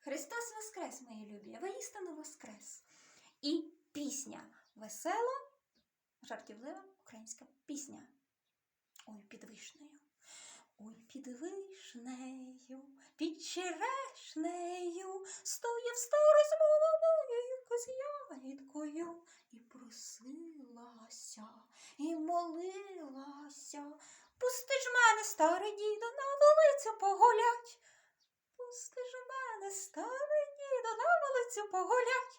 Христос Воскрес, мої любі, воістину Воскрес. І пісня весела, жартівлива українська пісня. Ой, під вишнею. Ой, під вишнею, під черешнею, стояв старий з молодою коз'яйкою і просилася, і молилася. Пусти ж мене, старий дідо, на вулицю погулять. Пусти ж мене, старий дідо, на вулицю погулять.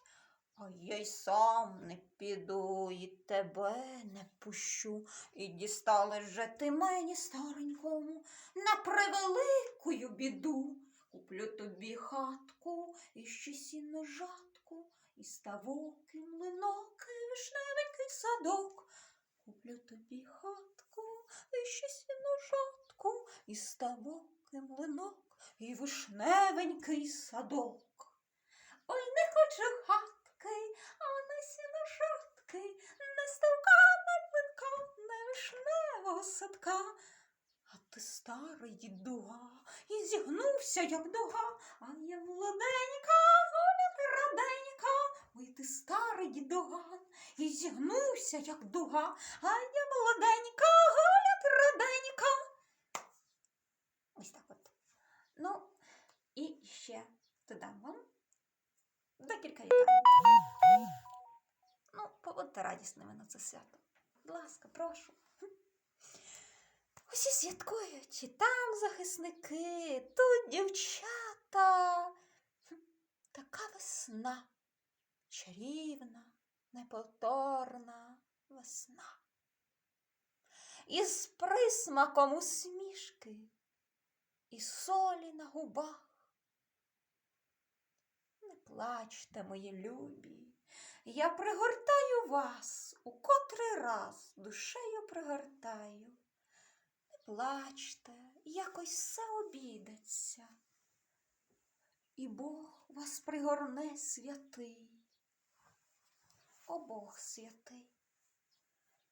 А я й сам не піду, і тебе не пущу. І дістали же ти мені, старенькому, на превеликую біду. Куплю тобі хатку, і ще сіно жатку, і ставок, і млинок, і вишневенький садок. Куплю тобі хатку, і ще сіно жатку, і ставок, і млинок, і вишневенький садок. Ой, не хочу хатки, а не сіно жатки, не ставка, не млинка, не вишневого садка. А ти старий дідуга, і зігнувся, як дуга, а я молоденька, гуляти раденька. Ой, ти старий дідуган, і зігнувся, як дуга, а я молоденька, гуляти раденька. Ось так от. Ну, і ще додам вам декілька вітань. Ну, побудьте радісними на це свято. Будь ласка, прошу. Усі святкують, і там захисники, тут дівчата. Така весна, чарівна, неповторна весна. Із присмаком усмішки і солі на губах. Плачте, мої любі, я пригортаю вас у котрий раз душею пригортаю. Не плачте, якось все обійдеться, і Бог вас пригорне святий, о Бог святий,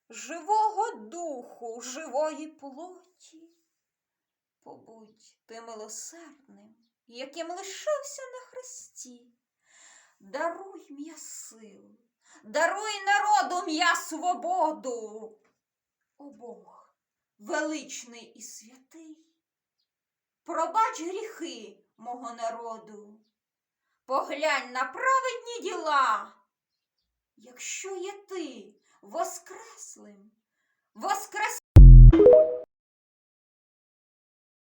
живого духу, живої плоті, побудь ти милосердним, яким лишився на хресті. Даруй м'я силу, даруй народу м'я свободу. О Бог, величний і святий, пробач гріхи мого народу, поглянь на праведні діла. Якщо є ти воскреслим, воскрес